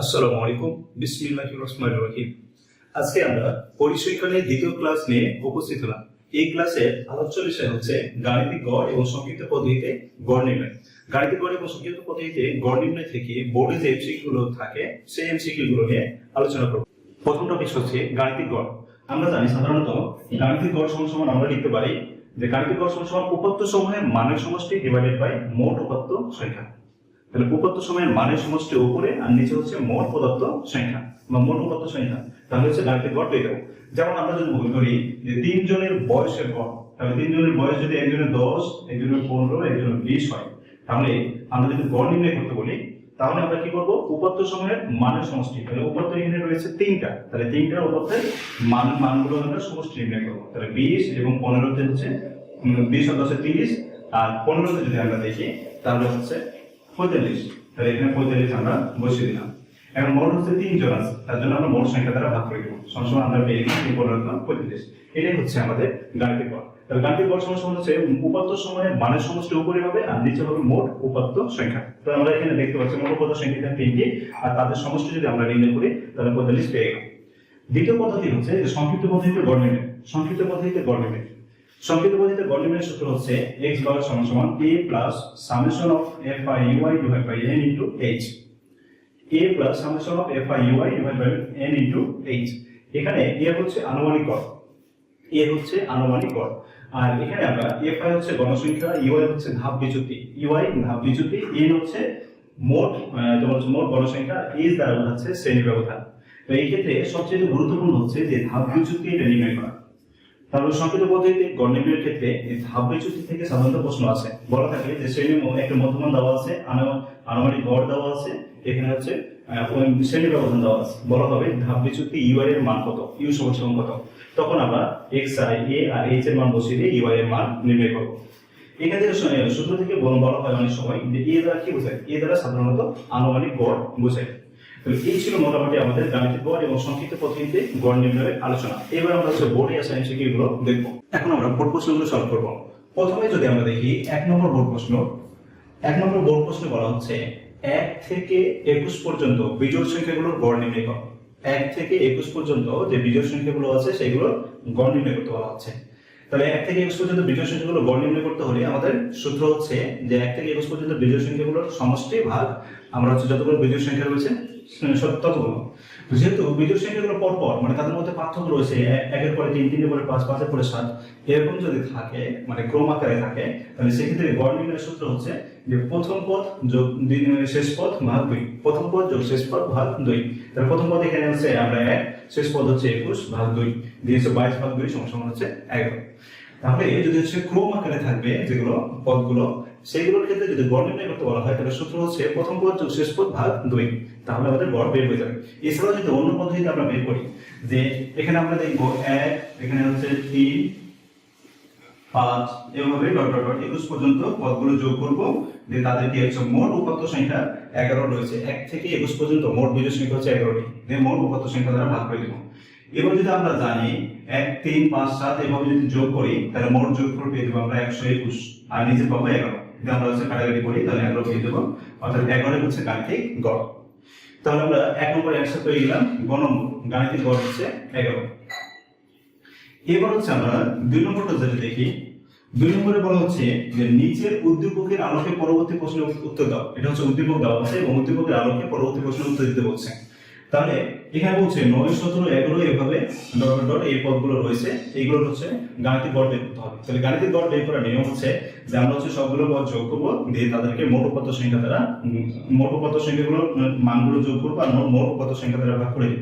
আসসালামু আলাইকুম। বিসমিল্লাহির রহমানির রহিম। আজকে আমরা পরিসংখ্যানের দ্বিতীয় ক্লাস নিয়ে উপস্থিত হলাম। এই আলোচ্য বিষয় হচ্ছে গাণিতিক গড় এবং সংক্ষিপ্ত পদ্ধতিতে গড় নির্ণয়। গাণিতিক গড় এবং সংক্ষিপ্ত পদ্ধতিতে গড় নির্ণয় থেকে বোর্ডে যে থাকে, সেই এমসিকিউ গুলো নিয়ে আলোচনা করব। প্রথম টপিক হচ্ছে গাণিতিক গড়। আমরা জানি সাধারণত গাণিতিক গড় সমান আমরা লিখতে পারি যে গাণিতিক গড় সমান উপাত্ত সমূহের মানের সমষ্টি ডিভাইডেড বাই মোট উপাত্ত সংখ্যা। তাহলে উপাত্ত সময়ের মানের সমষ্টি উপরে আর নিচে হচ্ছে মোট পদার্থ সংখ্যা বা মোট উপাত্ত সংখ্যা। তাহলে হচ্ছে গাণিতিক গড় পেয়ে যাব যেমন আমরা যদি মনে করি যে তিনজনের বয়সের গড়, তাহলে তিনজনের বয়স যদি একজনের দশ, একজনের পনেরো, একজনের বিশ হয়, তাহলে আমরা যদি গড় নির্ণয় করতে বলি, তাহলে আমরা কি করব? উপাত্ত সময়ের মানের সমষ্টি। তাহলে উপাত্ত এখানে রয়েছে তিনটা। তাহলে তিনটা উপাত্তের মান, মানগুলো আমরা সমষ্টি নির্ণয় করব। তাহলে বিশ এবং পনেরোতে হচ্ছে বিশ আর দশে তিরিশ, আর পনেরোতে যদি আমরা দেখি, তাহলে হচ্ছে পঁয়তাল্লিশ তাহলে এখানে পঁয়তাল্লিশ আমরা বসিয়ে দিলাম। এখন মোট হচ্ছে তিনজন আছে, তার জন্য আমরা মোট সংখ্যা দ্বারা ভাগ করে দেবো সবসময় আমরা পেয়ে গেলাম তিন পনেরো দিলাম পঁয়তাল্লিশ এটাই হচ্ছে আমাদের গাণিতিক গড় তাহলে গাণিতিক সমান সমান হচ্ছে উপাত্ত সময়ের মানের সমষ্টি উপরে হবে আর নিচে হবে মোট উপাত্ত সংখ্যা। তো আমরা এখানে দেখতে পাচ্ছি মোট উপাত্ত সংখ্যা তিনটি, আর তাদের সমষ্টি যদি আমরা নির্ণয় করি, তাহলে পঁয়তাল্লিশ পেয়ে গেলাম। দ্বিতীয় পদ্ধতি হচ্ছে সংক্ষিপ্ত পদ্ধতিতে গড় নির্ণয় সংক্ষিপ্ত পদ্ধতিতে গড় নির্ণয় পদ্ধতিতে গড় নির্ণয়ের সূত্র হচ্ছে x বার সমান সমান a plus summation of f i u i divide by n into h. a plus summation of f i u i divide by n into h. এখানে a হচ্ছে আনুমানিক গড়। a হচ্ছে আনুমানিক গড়। আর এখানে আমরা f i হচ্ছে গণসংখ্যা u i হচ্ছে ধাপ বিচ্যুতি। u i ধাপ বিচ্যুতি, n হচ্ছে মোট তোমার হচ্ছে মোট গণসংখ্যা, h দ্বারা বোঝাচ্ছে শ্রেণি ব্যবধান। তো এই ক্ষেত্রে সবচেয়ে গুরুত্বপূর্ণ হচ্ছে যে ধাপ বিচ্যুতি এটা নির্ণয় করা। তাহলে সংক্ষিপ্ত পদ্ধতিতে নির্ণয়ের ক্ষেত্রে ধাপ বিচ্যুতি থেকে সাধারণত প্রশ্ন আছে। বলা থাকে যে শ্রেণির ম- একটা মধ্যমান দেওয়া আছে, আনু- আনুমানিক গড় দেওয়া আছে, এখানে হচ্ছে শ্রেণি ব্যবধান দেওয়া আছে। বলা হবে ধাপ বিচ্যুতি ইউ এর মান কত? ইউ সমান কত? তখন আমরা এক্স আই এ আর এইচ এর মান বসিয়ে দিয়ে ইউ এর মান নির্ণয় করব। এখান থেকে সূত্র থেকে বলা হয় অনেক সময় যে এ দ্বারা কি বোঝায়? এ দ্বারা সাধারণত আনুমানিক গড় বোঝায়। এই ছিল মোটামুটি আমাদের গাণিতিক গড় এবং সংক্ষিপ্ত পদ্ধতিতে গড় নির্ণয়ের আলোচনা। এবার আমরা হচ্ছে বোর্ডে আসা এমসিকিউ গুলো দেখব। এখন আমরা বোর্ড প্রশ্নগুলো সলভ করব। প্রথমে যদি আমরা দেখি এক নম্বর বোর্ড প্রশ্ন, এক নম্বর বোর্ড প্রশ্নে বলা হচ্ছে, এক থেকে একুশ পর্যন্ত বিজোড় সংখ্যাগুলোর গড় নির্ণয় করো। এক থেকে একুশ পর্যন্ত যে বিজোড় সংখ্যাগুলো আছে, সেগুলোর গড় নির্ণয় করতে বলা হচ্ছে। তাহলে এক থেকে একুশ পর্যন্ত বিজোড় সংখ্যাগুলো গড় নির্ণয় করতে হলে আমাদের সূত্র হচ্ছে যে এক থেকে একুশ পর্যন্ত বিজোড় সংখ্যাগুলোর সমষ্টি ভাগ, আমরা হচ্ছে যতগুলো বিজোড় সংখ্যা রয়েছে ততগুলো যেহেতু বিজোড় সংখ্যাগুলো পর পর মানে তাদের মধ্যে পার্থক্য রয়েছে একের পরে তিন তিনের পরে পাঁচ, পাঁচের পরে সাত, এরকম যদি থাকে মানে ক্রম আকারে থাকে, তাহলে সেক্ষেত্রে গড় নির্ণয়ের সূত্র হচ্ছে যে প্রথম পদ যোগ দ্বিতীয়- শেষ পদ ভাগ দুই। প্রথম পদ যোগ শেষ পদ ভাগ দুই। তাহলে প্রথম পদ এখানে হচ্ছে আমরা এক, শেষ পদ হচ্ছে একুশ, ভাগ দুই। দিয়ে হচ্ছে বাইশ ভাগ দুই সমান হচ্ছে এগারো। তাহলে যদি হচ্ছে ক্রম আকারে থাকবে যেগুলো পদগুলো সেইগুলোর ক্ষেত্রে যদি গড় নির্ণয় করতে বলা হয়, তাহলে সূত্র হচ্ছে প্রথম পদ যোগ শেষ পদ ভাগ দুই। তাহলে আমাদের গড় বের হয়ে যাবে। এছাড়াও যদি অন্য পদ্ধতিতে আমরা বের করি, যে এখানে আমরা দেখব এক, এখানে হচ্ছে তিন, পাঁচ, এভাবে ডট ডট ডট একুশ পর্যন্ত পদগুলো যোগ করব। দিয়ে তাদেরকে হচ্ছে? মোট উপাত্ত সংখ্যা এগারো রয়েছে। এক থেকে একুশ পর্যন্ত মোট বিজয় সংখ্যা হচ্ছে এগারোটি। দিয়ে মোট উপাত্ত সংখ্যা দ্বারা ভাগ করে দেবো। এবার যদি আমরা জানি এক, তিন, পাঁচ, সাত, এভাবে যদি যোগ করি, তাহলে মোট যোগ করে পেয়ে দেবো আমরা একশো একুশ। আর নিচে পাবো এগারো। যদি আমরা হচ্ছে কাটাকাটি করি, তাহলে দেবো। অর্থাৎ হচ্ছে গাণিতিক গড়। তাহলে আমরা এক গেলাম গাণিতিক গড় হচ্ছে এগারো। এবার হচ্ছে আমরা দুই নম্বরটা যেটা দেখি, দুই নম্বরে বলা হচ্ছে যে নিচের উদ্দীপকের আলোকে পরবর্তী প্রশ্নের উত্তর দাও। এটা হচ্ছে উদ্দীপক দেওয়া আছে এবং উদ্দীপকের আলোকে পরবর্তী প্রশ্নের উত্তর দিতে বলছে। তাহলে এখানে বলছে নয় সতেরো এগারো এভাবে ডট এই পদগুলো রয়েছে। এইগুলো হচ্ছে গাণিতিক গড় বের করতে হবে। তাহলে গাণিতিক গড় বের করার নিয়ম হচ্ছে যে আমরা হচ্ছে সবগুলো পদ যোগ করব দিয়ে তাদেরকে মোট উপাত্ত সংখ্যা দ্বারা উম, মোট উপাত্ত সংখ্যাগুলো মানগুলো যোগ করব আর মোট- মোট সংখ্যা দ্বারা ভাগ করে দিব।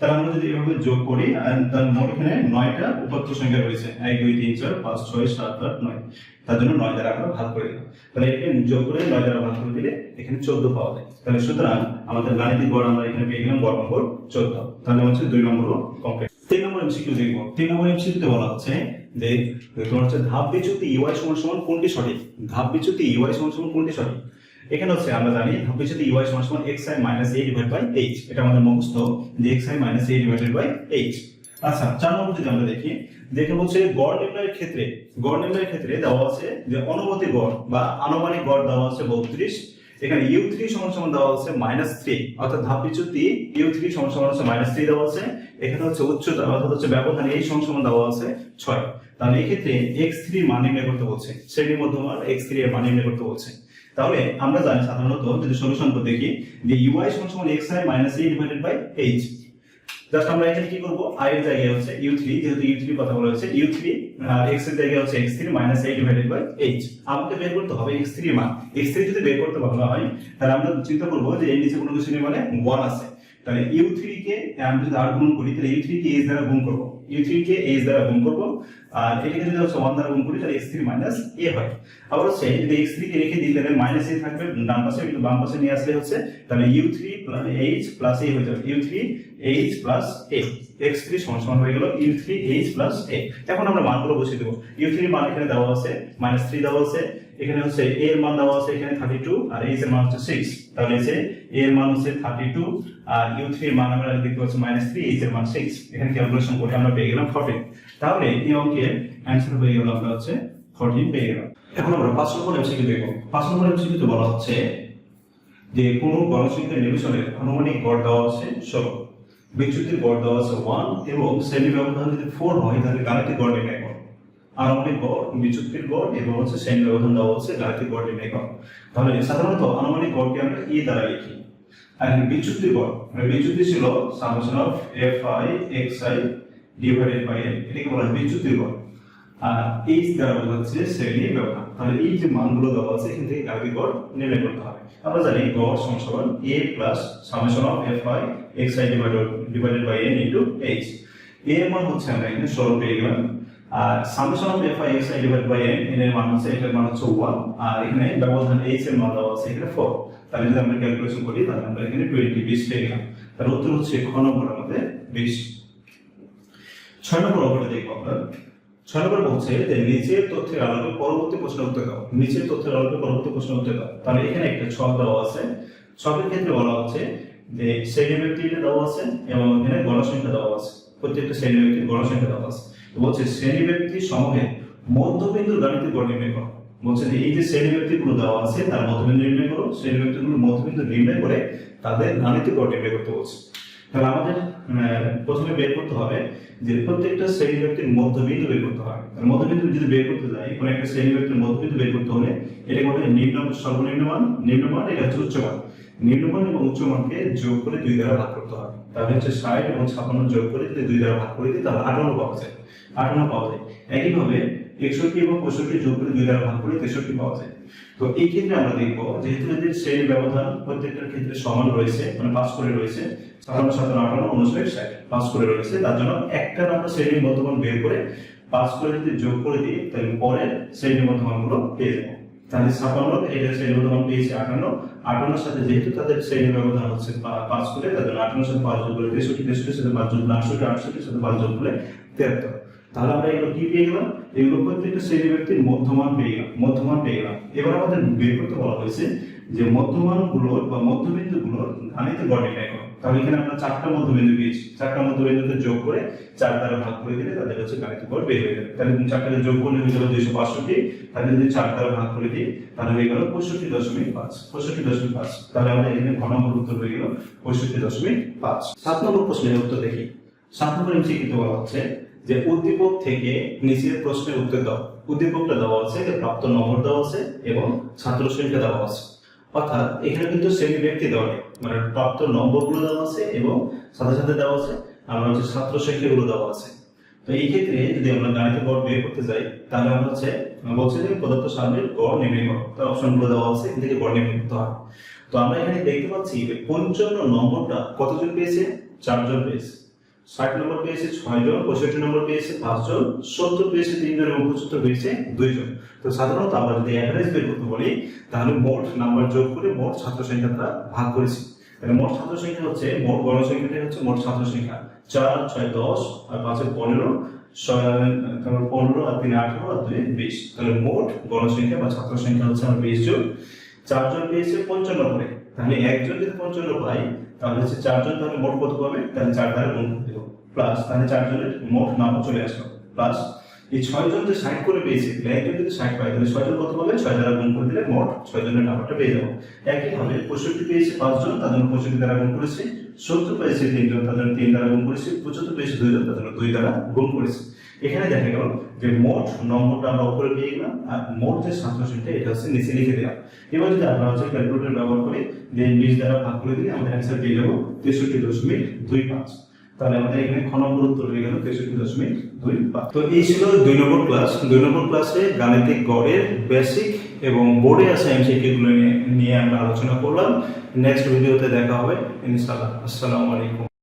তাহলে আমরা যদি এভাবে যোগ করি তার মোট এখানে নয়টা উপাত্ত সংখ্যা রয়েছে। এক দুই তিন চার পাঁচ ছয় সাত আট নয়। তার জন্য নয় দ্বারা আমরা ভাগ করে দিলাম। তাহলে এখানে যোগ করে নয় দ্বারা ভাগ করে দিলে এখানে চোদ্দ পাওয়া যায়। তাহলে সুতরাং আমাদের গাণিতিক গড় আমরা এখানে পেয়ে গেলাম গড় নম্বর চোদ্দ। তাহলে হচ্ছে দুই নম্বরও কমপ্লিট তিন নম্বর এমসিকিউ দেখব তিন নম্বর এমসিকিউতে বলা হচ্ছে যে তোমার হচ্ছে ধাপ বিচ্যুতি ইউআই সমান সমান কোনটি সঠিক? ধাপ বিচ্যুতি ইউআই সমান সমান কোনটি সঠিক? এখানে হচ্ছে আমরা জানি ধাপ বিচ্যুতি ইউআই সমান সমান x i minus a divide by h এটা আমাদের মুখস্থ যে x i minus a divided by h আচ্ছা চার নম্বর যদি আমরা দেখি দেখে বলছে গড় নির্ণয়ের ক্ষেত্রে, গড় নির্ণয়ের ক্ষেত্রে দেওয়া আছে যে অনুমতি গড় বা আনুমানিক গড় দেওয়া আছে বত্রিশ, এখানে ইউ থ্রি সমান সমান দেওয়া হচ্ছে মাইনাস থ্রি অর্থাৎ ধাপ বিচ্যুতি ইউ থ্রি সমান সমান হচ্ছে মাইনাস থ্রি দেওয়া আছে, এখানে হচ্ছে উচ্চতা, অর্থাৎ হচ্ছে ব্যবধান এই সমান সমান দেওয়া আছে ছয়। তাহলে এই ক্ষেত্রে এক্স থ্রি মান নির্ণয় করতে বলছে, শ্রেণির মধ্যমান এক্স থ্রি এর মান নির্ণয় করতে বলছে। তাহলে আমরা জানি সাধারণত যদি সলিউশন দেখি যে ইউআই সমান সমান x i minus a divided by h just আমরা এখানে কি করব? আই এর জায়গায় হচ্ছে ইউ যেহেতু ইউ থ্রি কথা বলা হয়েছে ইউ থ্রি এক্সের জায়গায় হচ্ছে x three minus a divided by h আমাকে বের করতে হবে এক্স থ্রি মান। এক্স যদি বের করতে বলা হয়, তাহলে আমরা চিন্তা করব যে এর নিচে কোনো কিছু নেই মানে ওয়ান আছে। তাহলে ইউ কে, আমি যদি আর গুণ করি, তাহলে ইউ কে এইচ দ্বারা গুণ করব। ইউ থ্রি কে এইচ দ্বারা গুণ করব। আর এটাকে যদি হচ্ছে দ্বারা গুণ করি, তাহলে এক্স থ্রি মাইনাস এ হয়। আবার হচ্ছে যদি এক্স থ্রি কে রেখে দিই, তাহলে মাইনাস এ থাকবে। ডান পাশে, কিন্তু বাম পাশে নিয়ে আসলে হচ্ছে, তাহলে u three h plus a হয়ে যাবে। U three h plus a x three সমান হয়ে গেল u three h plus a এখন আমরা মানগুলো বসিয়ে দেবো। ইউ থ্রি মান এখানে দেওয়া আছে মাইনাস থ্রি দেওয়া আছে, এখানে হচ্ছে এ এর মান দেওয়া আছে, এখানে থার্টি টু আর এইচ এর মান হচ্ছে সিক্স তাহলে এ এর মান হচ্ছে থার্টি টু আর ইউ থ্রি মান আমরা দেখতে পাচ্ছি মাইনাস থ্রি এইচ এর মান সিক্স এখানে ক্যালকুলেশন করে আমরা পেয়ে গেলাম ফর্টিন তাহলে এই অঙ্কের অ্যান্সার হয়ে গেল আমরা হচ্ছে ফর্টিন পেয়ে গেলাম। এখন আমরা পাঁচ নম্বর এমসিকিউ দেখব। পাঁচ নম্বর এমসিকিউতে বলা হচ্ছে যে কোন গণসংখ্যার নির্বাচনের আনুমানিক গড় দেওয়া আছে ষোলো। বিচ্যুতির গড় দেওয়া আছে ওয়ান এবং শ্রেণি ব্যবধান যদি ফোর হয়, তাহলে গাণিতিক গড় নির্ণয় করো অনেক গড় বিচ্যুতির গড় এবং হচ্ছে শ্রেণি ব্যবধান দেওয়া আছে, গাণিতিক গড় নির্ণয় করো তাহলে সাধারণত আনুমানিক গড়কে আমরা ই দ্বারা লিখি। আর বিচ্যুতির গড় মানে বিচ্যুতি ছিল summation of f i x i divided by n এটাকে বলা হয় বিচ্যুতির গড় আর এই দ্বারা বোঝা যাচ্ছে শ্রেণি ব্যবধান তাহলে এই যে মানগুলো দেওয়া আছে, এখান থেকে গাণিতিক গড় নির্ণয় করতে হবে। আমরা জানি গড় সমান a plus summation of f i x i divided by n into h a এর মান হচ্ছে আমরা এখানে ষোলো পেয়ে গেলাম। আর summation of f i x i divide by n n এর মান হচ্ছে এটার মান হচ্ছে ওয়ান আর এখানে ব্যবধান এইচ এর মান দেওয়া আছে এখানে ফোর তাহলে যদি আমরা ক্যালকুলেশন করি, তাহলে আমরা এখানে টোয়েন্টি বিশ পেয়ে গেলাম। তার উত্তর হচ্ছে খ নম্বর আমাদের বিশ। ছয় নম্বর অঙ্কটা দেখব আমরা। ছয় নম্বর বলছে যে নিচের তথ্যের আলোকে পরবর্তী প্রশ্ন উত্তর দাও। নিচের তথ্যের আলোকে পরবর্তী প্রশ্ন উত্তর দাও। তাহলে এখানে একটা ছক দেওয়া আছে। ছকের ক্ষেত্রে বলা হচ্ছে যে শ্রেণি ব্যক্তিটা দেওয়া আছে এবং এখানে গণসংখ্যা দেওয়া আছে। প্রত্যেকটা শ্রেণি ব্যক্তির গণসংখ্যা দেওয়া আছে। বলছে শ্রেণি ব্যক্তি সমূহে মধ্যবিন্দুর গাণিতিক গড় নির্ণয় করো। বলছে যে, এই যে শ্রেণি ব্যক্তিগুলো দেওয়া আছে, তার মধ্যবিন্দু নির্ণয় করো। শ্রেণি ব্যক্তিগুলোর মধ্যবিন্দু নির্ণয় করে তাদের গাণিতিক গড় নির্ণয় করতে বলছে। তাহলে আমাদের আহ, প্রথমে বের করতে হবে যে প্রত্যেকটা শ্রেণি ব্যক্তির মধ্যবিন্দু বের করতে হবে আর মধ্যবিন্দু যদি বের করতে যাই কোনো একটা শ্রেণি ব্যক্তির মধ্যবিন্দু বের করতে হলে এটাকে বলে নিম্ন সর্বনিম্ন মান। নিম্ন মান এটা হচ্ছে উচ্চ মান। নিম্নমান এবং উচ্চ মানকে যোগ করে দুই দ্বারা ভাগ করতে হবে তাহলে হচ্ছে ষাট এবং ছাপ্পান্ন যোগ করে যদি দুই দ্বারা ভাগ করে দিই তাহলে আটান্ন পাওয়া যায়। আটান্ন পাওয়া যায়। একইভাবে একষট্টি এবং পঁয়ষট্টি যোগ করে দুই দ্বারা ভাগ করে তেষট্টি পাওয়া যায়। তো এই ক্ষেত্রে আমরা দেখব, যেহেতু এদের শ্রেণি ব্যবধান প্রত্যেকটার ক্ষেত্রে সমান রয়েছে মানে পাস করে রয়েছে ছাপ্পান্ন সাতান্ন, আটান্ন, উনষাট, ষাট পাস করে রয়েছে, তার জন্য একটা আমরা শ্রেণির মধ্যমান বের করে পাস করে যদি যোগ করে দিই, তাহলে পরের শ্রেণির মধ্যমানগুলো পেয়ে যাব। তাহলে ছাপান্ন এটা শ্রেণি ব্যবধান পেয়েছে আটান্ন, আটান্নর সাথে যেহেতু তাদের শ্রেণি ব্যবধান হচ্ছে পাঁচ করে তাদের আটান্নর সাথে পাঁচ যোগ করে তেষট্টি, তেষট্টির সাথে পাঁচ যোগ আটষট্টি, আটষট্টির সাথে পাঁচ যোগ করলে তেহাত্তর তাহলে আমরা এগুলো কি পেয়ে গেলাম? এগুলো প্রত্যেকটা শ্রেণি ব্যক্তির মধ্যমান পেয়ে গেলাম, মধ্যমান পেয়ে গেলাম। এবার আমাদের বের করতে বলা হয়েছে যে মধ্যমানগুলোর বা মধ্যবিন্দু গুলোর গাণিত গড় নির্ণয় করো। তাহলে এখানে আমরা চারটা মধ্যবিন্দু পেয়েছি। চারটা মধ্যবিন্দুতে যোগ করে চার দ্বারা ভাগ করে দিলে তাদের হচ্ছে গাণিত গড় বের হয়ে যাবে। তাহলে তুমি চারটাতে যোগ করলে হয়ে যাবে দুইশো বাষট্টি। তাহলে যদি চার দ্বারা ভাগ করে দিই, তাহলে হয়ে গেল পঁয়ষট্টি দশমিক পাঁচ। পঁয়ষট্টি দশমিক পাঁচ। তাহলে আমাদের এখানে ঘ নম্বর উত্তর হয়ে গেল পঁয়ষট্টি দশমিক পাঁচ। সাত নম্বর প্রশ্নের উত্তর দেখি। সাত নম্বর এমসিকিউতে বলা হচ্ছে যে উদ্দীপক থেকে নিচের প্রশ্নের উত্তর দাও। উদ্দীপকটা দেওয়া আছে যে প্রাপ্ত নম্বর দেওয়া আছে এবং ছাত্র সংখ্যা দেওয়া আছে। অর্থাৎ এখানে কিন্তু শ্রেণি ব্যক্তি দেওয়া নেই মানে প্রাপ্ত নম্বরগুলো দেওয়া আছে এবং সাথে সাথে দেওয়া আছে আমরা হচ্ছে ছাত্র সংখ্যাগুলো দেওয়া আছে। তো এই ক্ষেত্রে যদি আমরা গাণিতিক গড় বের করতে যাই, তাহলে আমরা হচ্ছে বলছে যে প্রদত্ত সারণীর গড় নির্ণয় করো। তার অপশনগুলো দেওয়া আছে, এখান থেকে গড় নির্ণয় করতে হয়। তো আমরা এখানে দেখতে পাচ্ছি যে পঞ্চান্ন নম্বরটা কতজন পেয়েছে? চারজন পেয়েছে। ষাট নম্বর পেয়েছে ছয় জন, পঁয়ষট্টি নম্বর পেয়েছে পাঁচজন সত্তর পেয়েছে তিনজন এবং পঁচাত্তর পেয়েছে দুইজন তো সাধারণত আমরা যদি অ্যাভারেজ বের করতে বলি, তাহলে মোট নাম্বার যোগ করে মোট ছাত্র সংখ্যাটা ভাগ করেছি। তাহলে মোট ছাত্র সংখ্যা হচ্ছে, মোট গণসংখ্যাটাই হচ্ছে মোট ছাত্র সংখ্যা চার, ছয়, দশ, আর পাঁচে পনেরো, ছয় তারপর পনেরো, আর তিন, আঠারো, আর দুই, বিশ। তাহলে মোট গণসংখ্যা বা ছাত্র সংখ্যা হচ্ছে আমার বিশ জন। চারজন পেয়েছে পঞ্চান্ন করে। তাহলে একজন যদি পঞ্চান্ন পাই তাহলে হচ্ছে চারজন তাহলে মোট কত পাবে? তাহলে চার দ্বারা গুণ দেবো প্লাস তাহলে চারজনের মোট নাম্বার চলে আসলো প্লাস এই ছয় জন যে ষাট করে পেয়েছে একজন যদি ষাট পায়, তাহলে ছয় জন কত পাবে? ছয় দ্বারা গুণ করে দিলে মোট ছয় জনের নাম্বারটা পেয়ে যাব। একইভাবে পঁয়ষট্টি পেয়েছে পাঁচজন, তার জন্য পঁয়ষট্টি দ্বারা গুণ করেছে। সত্তর পেয়েছে তিনজন, তার জন্য তিন দ্বারা গুণ করেছে। পঁচাত্তর পেয়েছে দুইজন, তার জন্য দুই দ্বারা গুণ করেছে। এখানে দেখা গেল যে মোট নম্বরটা আমরা উপরে পেয়ে গেলাম, আর মোট যে সাতশোটা এটা হচ্ছে নিচে লিখে দিলাম এবার যদি আমরা হচ্ছে ক্যালকুলেটর ব্যবহার করি যে বিশ দ্বারা ভাগ করে দিলে আমাদের অ্যান্সার পেয়ে যাব তেষট্টি দশমিক দুই পাঁচ। তাহলে আমাদের এখানে খ নম্বর উত্তর হয়ে গেল তেষট্টি দশমিক দুই পাঁচ। তো এই ছিল দুই নম্বর ক্লাস দুই নম্বর ক্লাসে গাণিতিক গড়ের বেসিক এবং বোর্ডে আসা এমসিকিউ গুলো নিয়ে নিয়ে আমরা আলোচনা করলাম। নেক্সট ভিডিওতে দেখা হবে। ইনশাআল্লাহ। আসসালামু আলাইকুম।